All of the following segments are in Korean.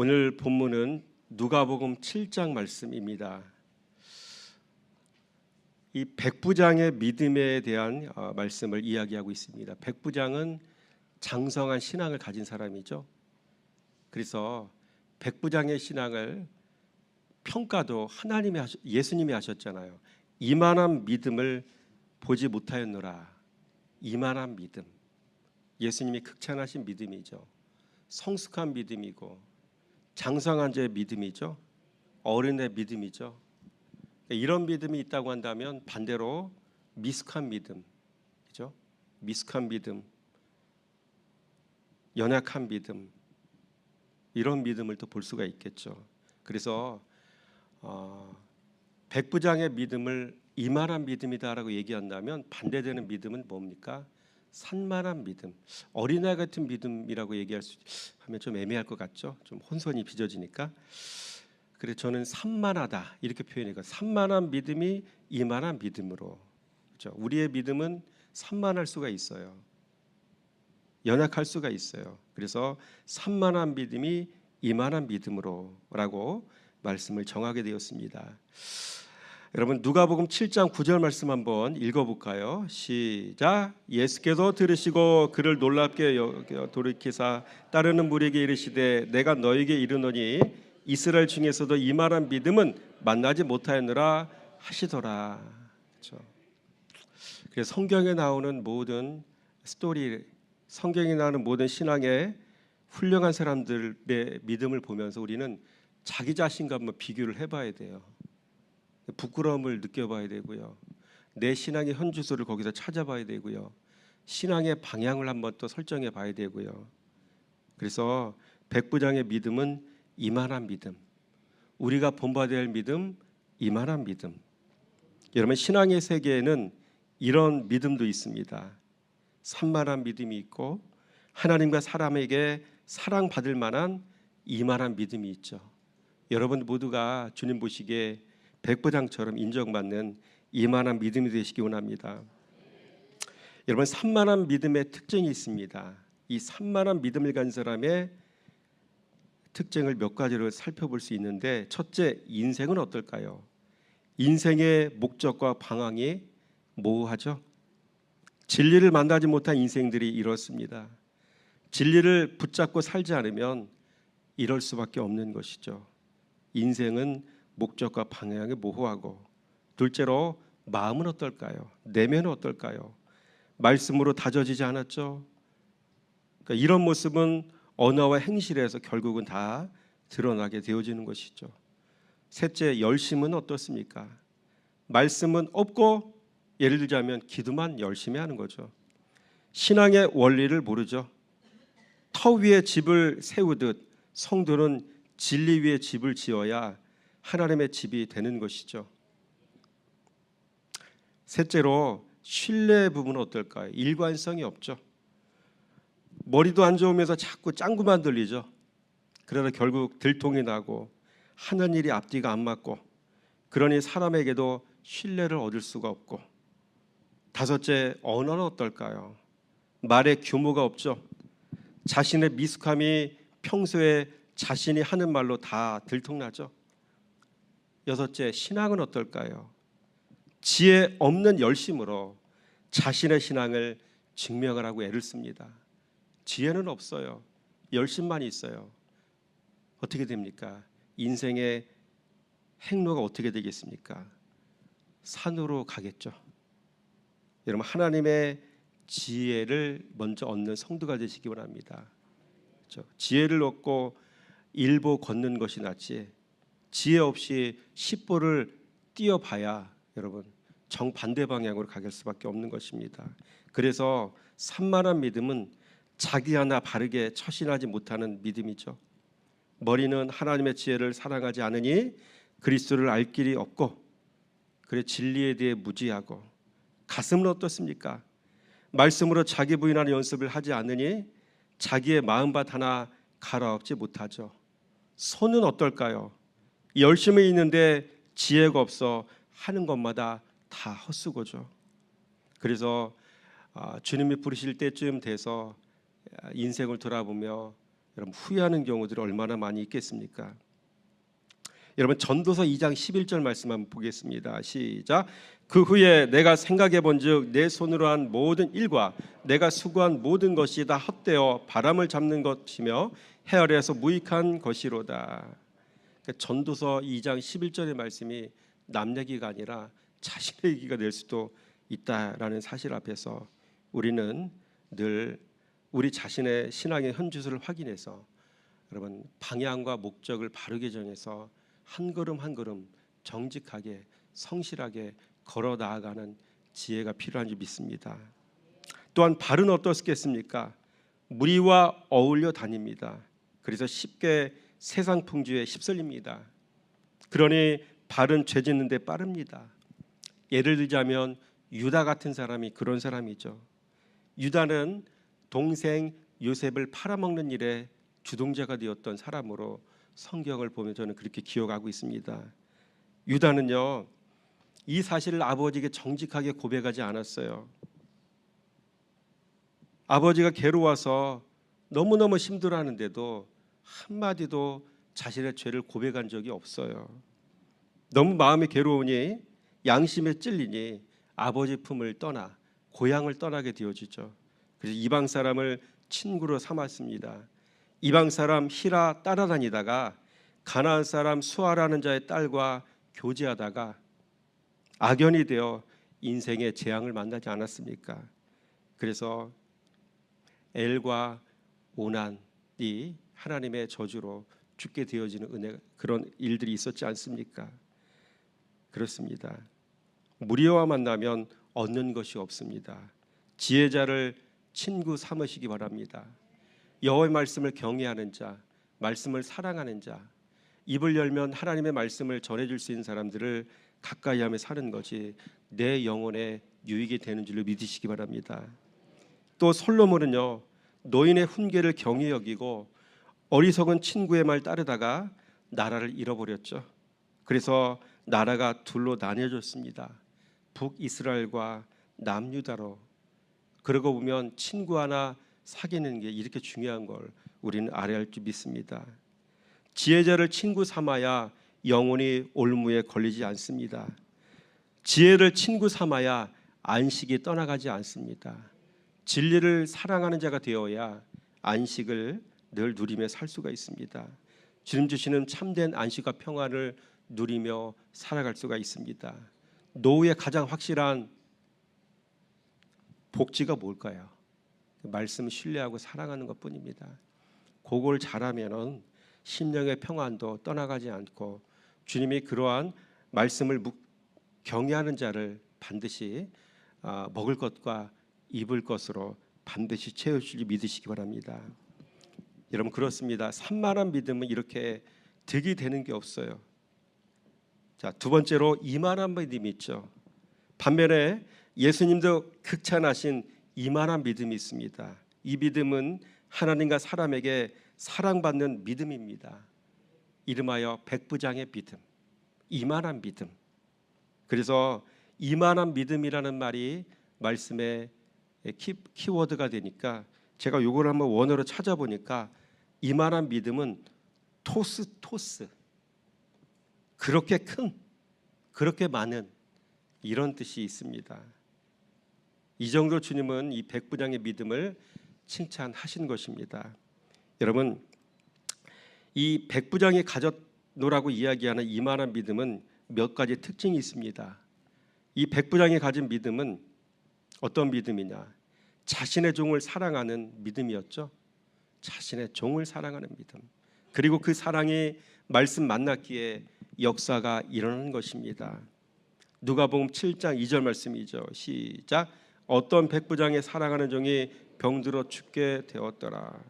오늘 본문은 누가복음 7장 말씀입니다. 이 백부장의 믿음에 대한 어, 말씀을 이야기하고 있습니다. 백부장은 장성한 신앙을 가진 사람이죠. 그래서 백부장의 신앙을 평가도 하나님이 예수님이 하셨잖아요. 이만한 믿음을 보지 못하였노라. 이만한 믿음. 예수님이 극찬하신 믿음이죠. 성숙한 믿음이고 장성한 자의 믿음이죠. 어른의 믿음이죠. 이런 믿음이 있다고 한다면 반대로 미숙한 믿음, 그죠? 미숙한 믿음, 연약한 믿음 이런 믿음을 또 볼 수가 있겠죠. 그래서 어, 백부장의 믿음을 이만한 믿음이다라고 얘기한다면 반대되는 믿음은 뭡니까? 산만한 믿음, 어린아이 같은 믿음이라고 얘기할 수 하면 좀 애매할 것 같죠. 좀 혼선이 빚어지니까. 그래 저는 산만하다 이렇게 표현해요. 산만한 믿음이 이만한 믿음으로. 그렇죠? 우리의 믿음은 산만할 수가 있어요. 연약할 수가 있어요. 그래서 산만한 믿음이 이만한 믿음으로라고 말씀을 정하게 되었습니다. 여러분 누가복음 7장 9절 말씀 한번 읽어볼까요? 시작. 예수께서 들으시고 그를 놀랍게 돌이키사 따르는 무리에게 이르시되 내가 너에게 이르노니 이스라엘 중에서도 이만한 믿음은 만나지 못하였느라 하시더라. 그렇죠. 그래서 성경에 나오는 모든 스토리, 성경에 나오는 모든 신앙의 훌륭한 사람들의 믿음을 보면서 우리는 자기 자신과 한번 비교를 해봐야 돼요. 부끄러움을 느껴봐야 되고요. 내 신앙의 현주소를 거기서 찾아봐야 되고요. 신앙의 방향을 한번 또 설정해 봐야 되고요. 그래서 백부장의 믿음은 이만한 믿음, 우리가 본받아야 할 믿음, 이만한 믿음. 여러분 신앙의 세계에는 이런 믿음도 있습니다. 산만한 믿음이 있고 하나님과 사람에게 사랑받을 만한 이만한 믿음이 있죠. 여러분 모두가 주님 보시기에 백부장처럼 인정받는 이만한 믿음이 되시기 원합니다. 여러분 산만한 믿음의 특징이 있습니다. 이 산만한 믿음을 가진 사람의 특징을 몇 가지로 살펴볼 수 있는데 첫째 인생은 어떨까요? 인생의 목적과 방향이 모호하죠. 진리를 만나지 못한 인생들이 이렇습니다. 진리를 붙잡고 살지 않으면 이럴 수밖에 없는 것이죠. 인생은 목적과 방향이 모호하고 둘째로 마음은 어떨까요? 내면은 어떨까요? 말씀으로 다져지지 않았죠. 그러니까 이런 모습은 언어와 행실에서 결국은 다 드러나게 되어지는 것이죠. 셋째 열심은 어떻습니까? 말씀은 없고 예를 들자면 기도만 열심히 하는 거죠. 신앙의 원리를 모르죠. 터 위에 집을 세우듯 성도는 진리 위에 집을 지어야 하나님의 집이 되는 것이죠. 셋째로 신뢰 부분은 어떨까요? 일관성이 없죠. 머리도 안 좋으면서 자꾸 짱구만 들리죠. 그러다 결국 들통이 나고 하는 일이 앞뒤가 안 맞고 그러니 사람에게도 신뢰를 얻을 수가 없고 다섯째 언어는 어떨까요? 말의 규모가 없죠. 자신의 미숙함이 평소에 자신이 하는 말로 다 들통나죠. 여섯째 신앙은 어떨까요? 지혜 없는 열심으로 자신의 신앙을 증명을 하고 애를 씁니다. 지혜는 없어요. 열심만 있어요. 어떻게 됩니까? 인생의 행로가 어떻게 되겠습니까? 산으로 가겠죠. 여러분 하나님의 지혜를 먼저 얻는 성도가 되시기 원합니다. 그렇죠? 지혜를 얻고 일보 걷는 것이 낫지 지혜 없이 십보를 뛰어봐야 여러분 정반대 방향으로 가길 수밖에 없는 것입니다. 그래서 산만한 믿음은 자기 하나 바르게 처신하지 못하는 믿음이죠. 머리는 하나님의 지혜를 사랑하지 않으니 그리스도를 알 길이 없고 그래 진리에 대해 무지하고 가슴은 어떻습니까? 말씀으로 자기 부인하는 연습을 하지 않으니 자기의 마음밭 하나 갈아엎지 못하죠. 손은 어떨까요? 열심히 있는데 지혜가 없어 하는 것마다 다 헛수고죠. 그래서 아, 주님이 부르실 때쯤 돼서 인생을 돌아보며 여러분 후회하는 경우들이 얼마나 많이 있겠습니까? 여러분 전도서 2장 11절 말씀 한번 보겠습니다. 시작. 그 후에 내가 생각해 본즉 내 손으로 한 모든 일과 내가 수고한 모든 것이 다 헛되어 바람을 잡는 것이며 헤아려서 무익한 것이로다. 그러니까 전도서 2장 11절의 말씀이 남 얘기가 아니라 자신의 얘기가 될 수도 있다라는 사실 앞에서 우리는 늘 우리 자신의 신앙의 현주소를 확인해서 여러분 방향과 목적을 바르게 정해서 한 걸음 한 걸음 정직하게 성실하게 걸어 나아가는 지혜가 필요한 줄 믿습니다. 또한 발은 어떻겠습니까? 무리와 어울려 다닙니다. 그래서 쉽게 세상 풍주에 휩쓸립니다. 그러니 발은 죄 짓는 데 빠릅니다. 예를 들자면 유다 같은 사람이 그런 사람이죠. 유다는 동생 요셉을 팔아먹는 일에 주동자가 되었던 사람으로 성경을 보면 저는 그렇게 기억하고 있습니다. 유다는요 이 사실을 아버지에게 정직하게 고백하지 않았어요. 아버지가 괴로워서 너무너무 힘들어하는데도 한마디도 자신의 죄를 고백한 적이 없어요. 너무 마음이 괴로우니 양심에 찔리니 아버지 품을 떠나 고향을 떠나게 되어지죠. 그래서 이방 사람을 친구로 삼았습니다. 이방 사람 히라 따라다니다가 가나안 사람 수아라는 자의 딸과 교제하다가 악연이 되어 인생의 재앙을 만나지 않았습니까? 그래서 엘과 오난이 하나님의 저주로 죽게 되어지는 은혜 그런 일들이 있었지 않습니까? 그렇습니다. 무리와 만나면 얻는 것이 없습니다. 지혜자를 친구 삼으시기 바랍니다. 여호와의 말씀을 경외하는 자, 말씀을 사랑하는 자, 입을 열면 하나님의 말씀을 전해줄 수 있는 사람들을 가까이하며 사는 것이 내 영혼에 유익이 되는 줄로 믿으시기 바랍니다. 또 솔로몬은요 노인의 훈계를 경히 여기고 어리석은 친구의 말 따르다가 나라를 잃어버렸죠. 그래서 나라가 둘로 나뉘어졌습니다. 북이스라엘과 남유다로. 그러고 보면 친구 하나 사귀는 게 이렇게 중요한 걸 우리는 알아야 할 줄 믿습니다. 지혜자를 친구 삼아야 영혼이 올무에 걸리지 않습니다. 지혜를 친구 삼아야 안식이 떠나가지 않습니다. 진리를 사랑하는 자가 되어야 안식을 늘 누리며 살 수가 있습니다. 주님 주시는 참된 안식과 평안을 누리며 살아갈 수가 있습니다. 노후의 가장 확실한 복지가 뭘까요? 말씀 신뢰하고 사랑하는 것뿐입니다. 그걸 잘하면은 심령의 평안도 떠나가지 않고 주님이 그러한 말씀을 경외하는 자를 반드시 아, 먹을 것과 입을 것으로 반드시 채워주리 믿으시기 바랍니다. 여러분 그렇습니다. 산만한 믿음은 이렇게 득이 되는 게 없어요. 자, 두 번째로 이만한 믿음이 있죠. 반면에 예수님도 극찬하신 이만한 믿음이 있습니다. 이 믿음은 하나님과 사람에게 사랑받는 믿음입니다. 이름하여 백부장의 믿음, 이만한 믿음. 그래서 이만한 믿음이라는 말이 말씀의 키, 키워드가 되니까 제가 요걸 한번 원어로 찾아보니까 이만한 믿음은 토스 토스 그렇게 큰 그렇게 많은 이런 뜻이 있습니다. 이 정도 주님은 이 백부장의 믿음을 칭찬하신 것입니다. 여러분 이 백부장이 가졌노라고 이야기하는 이만한 믿음은 몇 가지 특징이 있습니다. 이 백부장이 가진 믿음은 어떤 믿음이냐? 자신의 종을 사랑하는 믿음이었죠. 자신의 종을 사랑하는 믿음. 그리고 그 사랑이 말씀 만났기에 역사가 일어나는 것입니다. 누가복음 7장 2절 말씀이죠. 시작. 어떤 백부장의 사랑하는 종이 병들어 죽게 되었더라.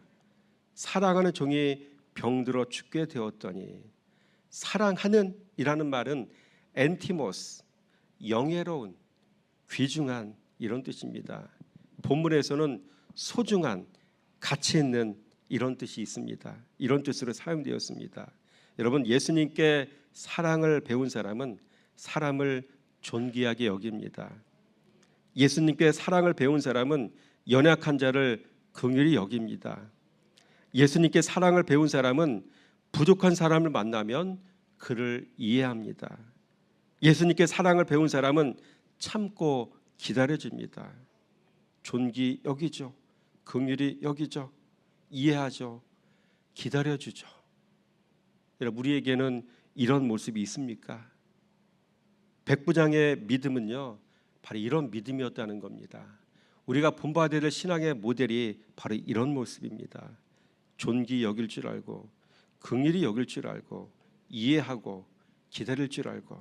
사랑하는 종이 병들어 죽게 되었더니 사랑하는 이라는 말은 엔티모스 영예로운 귀중한 이런 뜻입니다. 본문에서는 소중한 가치 있는 이런 뜻이 있습니다. 이런 뜻으로 사용되었습니다. 여러분 예수님께 사랑을 배운 사람은 사람을 존귀하게 여깁니다. 예수님께 사랑을 배운 사람은 연약한 자를 긍휼히 여깁니다. 예수님께 사랑을 배운 사람은 부족한 사람을 만나면 그를 이해합니다. 예수님께 사랑을 배운 사람은 참고 기다려줍니다. 존귀 여기죠. 긍휼이 여기죠. 이해하죠. 기다려주죠. 여러분 우리에게는 이런 모습이 있습니까? 백부장의 믿음은요 바로 이런 믿음이었다는 겁니다. 우리가 본받아야 될 신앙의 모델이 바로 이런 모습입니다. 존귀 여길 줄 알고 긍휼히 여길 줄 알고 이해하고 기다릴 줄 알고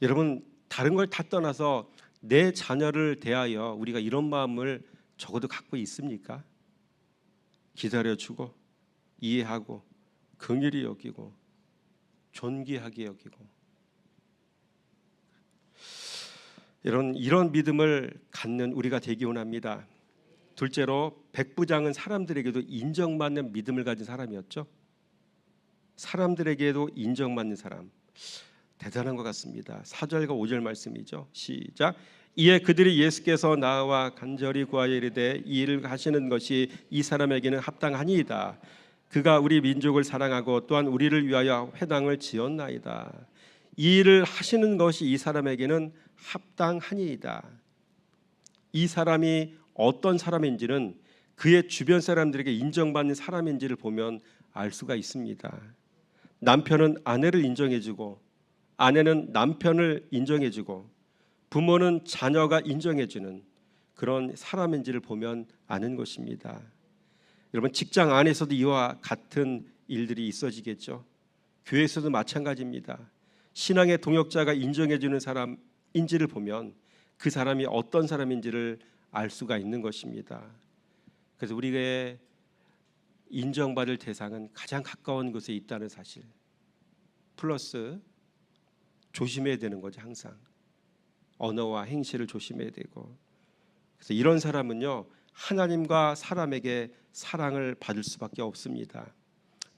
여러분 다른 걸 다 떠나서 내 자녀를 대하여 우리가 이런 마음을 적어도 갖고 있습니까? 기다려주고 이해하고 긍휼히 여기고 존귀하게 여기고 이런 이런 믿음을 갖는 우리가 되기 원합니다. 둘째로 백부장은 사람들에게도 인정받는 믿음을 가진 사람이었죠. 사람들에게도 인정받는 사람 대단한 것 같습니다. 4절과 5절 말씀이죠. 시작. 이에 그들이 예수께서 나와 간절히 구하여 이르되 이 일을 하시는 것이 이 사람에게는 합당하니이다. 그가 우리 민족을 사랑하고 또한 우리를 위하여 회당을 지었나이다. 이 일을 하시는 것이 이 사람에게는 합당하니이다. 이 사람이 어떤 사람인지는 그의 주변 사람들에게 인정받는 사람인지를 보면 알 수가 있습니다. 남편은 아내를 인정해주고 아내는 남편을 인정해주고 부모는 자녀가 인정해주는 그런 사람인지를 보면 아는 것입니다. 여러분 직장 안에서도 이와 같은 일들이 있어지겠죠. 교회에서도 마찬가지입니다. 신앙의 동역자가 인정해주는 사람인지를 보면 그 사람이 어떤 사람인지를 알 수가 있는 것입니다. 그래서 우리의 인정받을 대상은 가장 가까운 곳에 있다는 사실. 플러스 조심해야 되는 거죠 항상 언어와 행실을 조심해야 되고 그래서 이런 사람은요 하나님과 사람에게 사랑을 받을 수밖에 없습니다.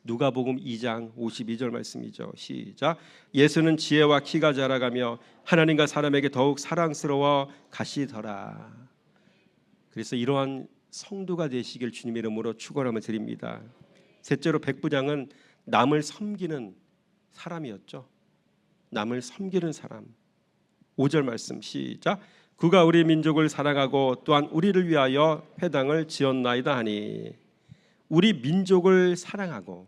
누가복음 2장 52절 말씀이죠. 시작. 예수는 지혜와 키가 자라가며 하나님과 사람에게 더욱 사랑스러워 가시더라. 그래서 이러한 성도가 되시길 주님 이름으로 축원함을 드립니다. 셋째로 백부장은 남을 섬기는 사람이었죠. 남을 섬기는 사람. 5절 말씀 시작. 그가 우리 민족을 사랑하고 또한 우리를 위하여 회당을 지었나이다 하니 우리 민족을 사랑하고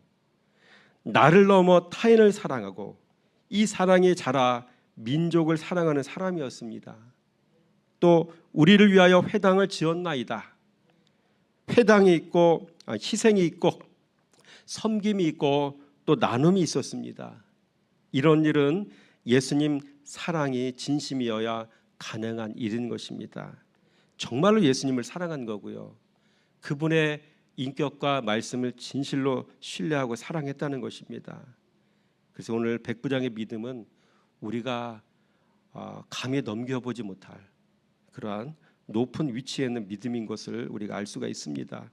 나를 넘어 타인을 사랑하고 이 사랑이 자라 민족을 사랑하는 사람이었습니다. 또 우리를 위하여 회당을 지었나이다. 회당이 있고 아, 희생이 있고 섬김이 있고 또 나눔이 있었습니다. 이런 일은 예수님 사랑이 진심이어야 가능한 일인 것입니다. 정말로 예수님을 사랑한 거고요. 그분의 인격과 말씀을 진실로 신뢰하고 사랑했다는 것입니다. 그래서 오늘 백부장의 믿음은 우리가 어, 감히 넘겨보지 못할 그러한 높은 위치에 있는 믿음인 것을 우리가 알 수가 있습니다.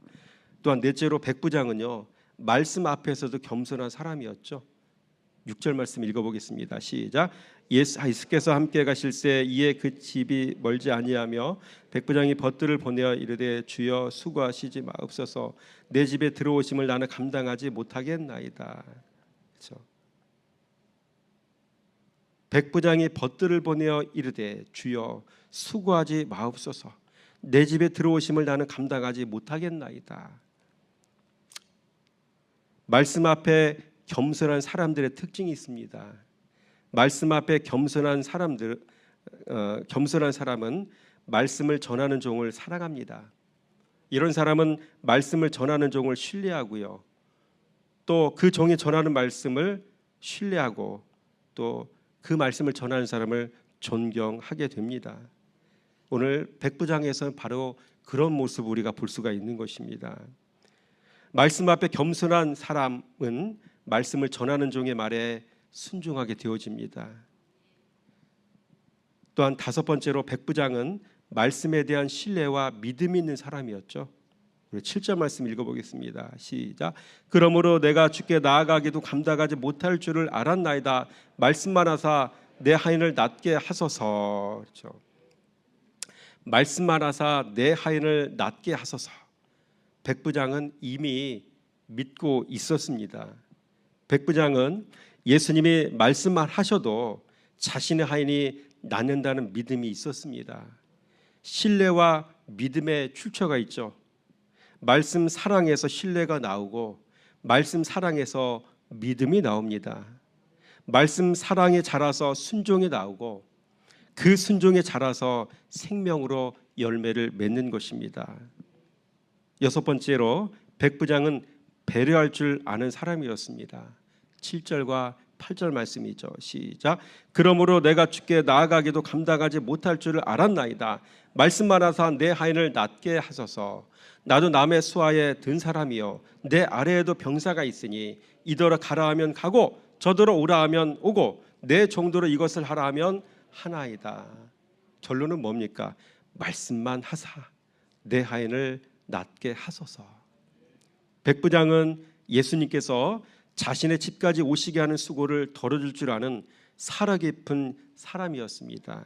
또한 넷째로 백부장은요 말씀 앞에서도 겸손한 사람이었죠. 6절 말씀 읽어보겠습니다. 시작. 예수께서 함께 가실새 이에 그 집이 멀지 아니하며 백부장이 벗들을 보내어 이르되 주여 수고하시지 마옵소서 내 집에 들어오심을 나는 감당하지 못하겠나이다. 그렇죠. 백부장이 벗들을 보내어 이르되 주여 수고하지 마옵소서 내 집에 들어오심을 나는 감당하지 못하겠나이다. 말씀 앞에 겸손한 사람들의 특징이 있습니다. 말씀 앞에 겸손한 사람들 어, 겸손한 사람은 말씀을 전하는 종을 사랑합니다. 이런 사람은 말씀을 전하는 종을 신뢰하고요. 또 그 종이 전하는 말씀을 신뢰하고 또 그 말씀을 전하는 사람을 존경하게 됩니다. 오늘 백부장에서는 바로 그런 모습 우리가 볼 수가 있는 것입니다. 말씀 앞에 겸손한 사람은 말씀을 전하는 종의 말에 순종하게 되어집니다. 또한 다섯 번째로 백부장은 말씀에 대한 신뢰와 믿음이 있는 사람이었죠. 우리 7절 말씀 읽어보겠습니다. 시작. 그러므로 내가 주께 나아가기도 감당하지 못할 줄을 알았나이다. 말씀만 하사 내 하인을 낫게 하소서. 그렇죠. 말씀만 하사 내 하인을 낫게 하소서. 백부장은 이미 믿고 있었습니다. 백부장은 예수님이 말씀만 하셔도 자신의 하인이 낫는다는 믿음이 있었습니다. 신뢰와 믿음의 출처가 있죠. 말씀 사랑에서 신뢰가 나오고 말씀 사랑에서 믿음이 나옵니다. 말씀 사랑에 자라서 순종이 나오고 그 순종에 자라서 생명으로 열매를 맺는 것입니다. 여섯 번째로 백부장은 배려할 줄 아는 사람이었습니다. 7절과 8절 말씀이죠. 시작. 그러므로 내가 주께 나아가기도 감당하지 못할 줄을 알았나이다. 말씀만 하사 내 하인을 낫게 하소서. 나도 남의 수하에 든 사람이요 내 아래에도 병사가 있으니 이더러 가라 하면 가고 저더러 오라 하면 오고 내 정도로 이것을 하라 하면 하나이다. 결론은 뭡니까? 말씀만 하사 내 하인을 낫게 하소서. 백부장은 예수님께서 자신의 집까지 오시게 하는 수고를 덜어줄 줄 아는 살아 깊은 사람이었습니다.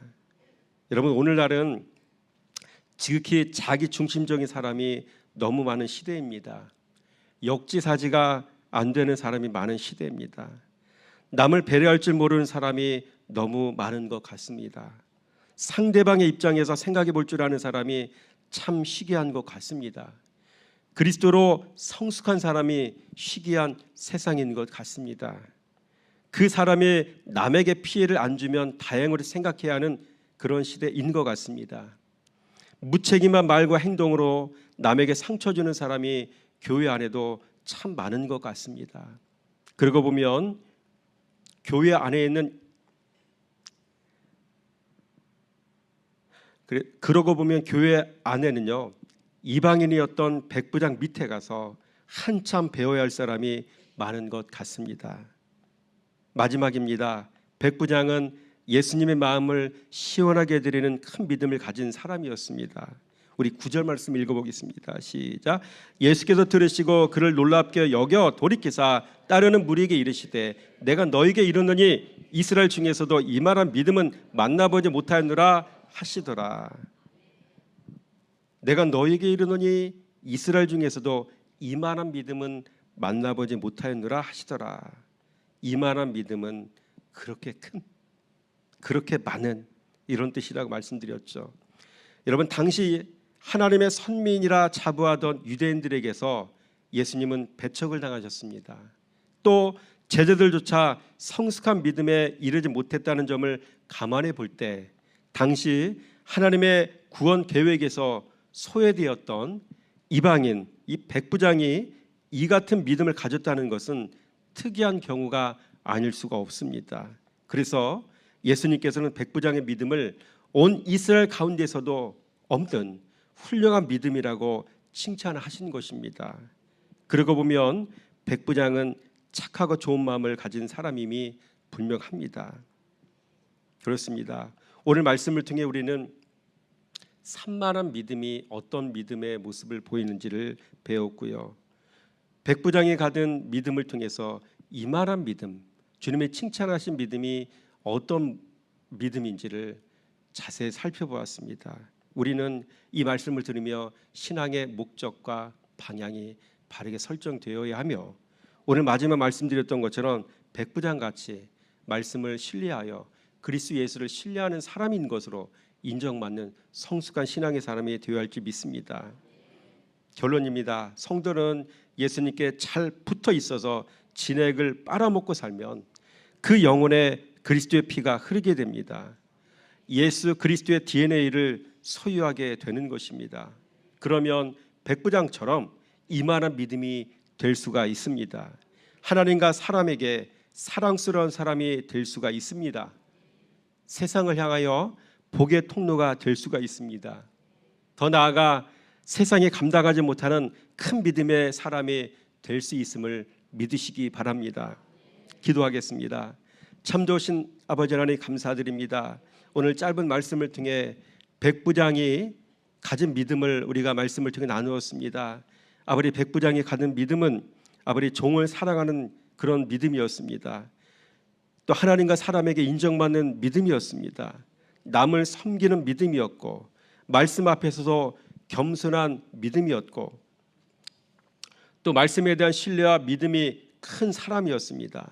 여러분 오늘날은 지극히 자기 중심적인 사람이 너무 많은 시대입니다. 역지사지가 안 되는 사람이 많은 시대입니다. 남을 배려할 줄 모르는 사람이 너무 많은 것 같습니다. 상대방의 입장에서 생각해 볼 줄 아는 사람이 참 희귀한 것 같습니다. 그리스도로 성숙한 사람이 희귀한 세상인 것 같습니다. 그 사람이 남에게 피해를 안 주면 다행으로 생각해야 하는 그런 시대인 것 같습니다. 무책임한 말과 행동으로 남에게 상처 주는 사람이 교회 안에도 참 많은 것 같습니다. 그러고 보면 교회 안에 있는 그러고 보면 교회 안에는요 이방인이었던 백부장 밑에 가서 한참 배워야 할 사람이 많은 것 같습니다. 마지막입니다. 백부장은 예수님의 마음을 시원하게 해드리는 큰 믿음을 가진 사람이었습니다. 우리 구절 말씀 읽어보겠습니다. 시작. 예수께서 들으시고 그를 놀랍게 여겨 돌이키사 따르는 무리에게 이르시되 내가 너에게 이르노니 이스라엘 중에서도 이만한 믿음은 만나보지 못하였느라 하시더라. 내가 너에게 이르노니 이스라엘 중에서도 이만한 믿음은 만나보지 못하였느라 하시더라. 이만한 믿음은 그렇게 큰, 그렇게 많은 이런 뜻이라고 말씀드렸죠. 여러분 당시 하나님의 선민이라 자부하던 유대인들에게서 예수님은 배척을 당하셨습니다. 또 제자들조차 성숙한 믿음에 이르지 못했다는 점을 감안해 볼 때 당시 하나님의 구원 계획에서 소외되었던 이방인 이 백부장이 이 같은 믿음을 가졌다는 것은 특이한 경우가 아닐 수가 없습니다. 그래서 예수님께서는 백부장의 믿음을 온 이스라엘 가운데서도 없는 훌륭한 믿음이라고 칭찬하신 것입니다. 그러고 보면 백부장은 착하고 좋은 마음을 가진 사람임이 분명합니다. 그렇습니다. 오늘 말씀을 통해 우리는 산만한 믿음이 어떤 믿음의 모습을 보이는지를 배웠고요. 백부장이 가진 믿음을 통해서 이만한 믿음, 주님의 칭찬하신 믿음이 어떤 믿음인지를 자세히 살펴보았습니다. 우리는 이 말씀을 들으며 신앙의 목적과 방향이 바르게 설정되어야 하며 오늘 마지막 말씀드렸던 것처럼 백부장 같이 말씀을 신뢰하여 그리스도 예수를 신뢰하는 사람인 것으로 인정받는 성숙한 신앙의 사람이 되어야 할지 믿습니다. 결론입니다. 성도는 예수님께 잘 붙어 있어서 진액을 빨아먹고 살면 그 영혼에 그리스도의 피가 흐르게 됩니다. 예수 그리스도의 DNA를 소유하게 되는 것입니다. 그러면 백부장처럼 이만한 믿음이 될 수가 있습니다. 하나님과 사람에게 사랑스러운 사람이 될 수가 있습니다. 세상을 향하여 복의 통로가 될 수가 있습니다. 더 나아가 세상에 감당하지 못하는 큰 믿음의 사람이 될 수 있음을 믿으시기 바랍니다. 기도하겠습니다. 참 좋으신 아버지 하나님 감사드립니다. 오늘 짧은 말씀을 통해 백부장이 가진 믿음을 우리가 말씀을 통해 나누었습니다. 아버지 백부장이 가진 믿음은 아버지 종을 사랑하는 그런 믿음이었습니다. 또 하나님과 사람에게 인정받는 믿음이었습니다. 남을 섬기는 믿음이었고 말씀 앞에서도 겸손한 믿음이었고 또 말씀에 대한 신뢰와 믿음이 큰 사람이었습니다.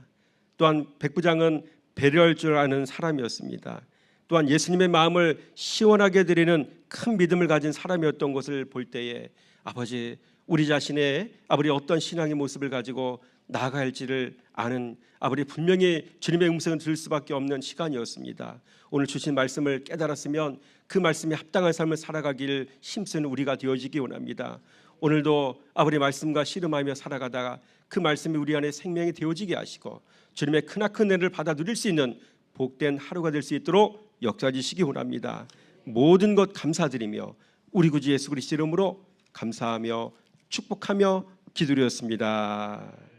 또한 백부장은 배려할 줄 아는 사람이었습니다. 또한 예수님의 마음을 시원하게 드리는 큰 믿음을 가진 사람이었던 것을 볼 때에 아버지 우리 자신의 아버지 어떤 신앙의 모습을 가지고 나아갈지를 아는 아버지 분명히 주님의 음성을 들을 수밖에 없는 시간이었습니다. 오늘 주신 말씀을 깨달았으면 그 말씀에 합당한 삶을 살아가길 힘쓰는 우리가 되어지기 원합니다. 오늘도 아버지 말씀과 씨름하며 살아가다가 그 말씀이 우리 안에 생명이 되어지게 하시고 주님의 크나큰 은혜를 받아 누릴 수 있는 복된 하루가 될 수 있도록 역사지시기 원합니다. 모든 것 감사드리며 우리 구주 예수 그리스도 이름으로 감사하며 축복하며 기도드렸습니다.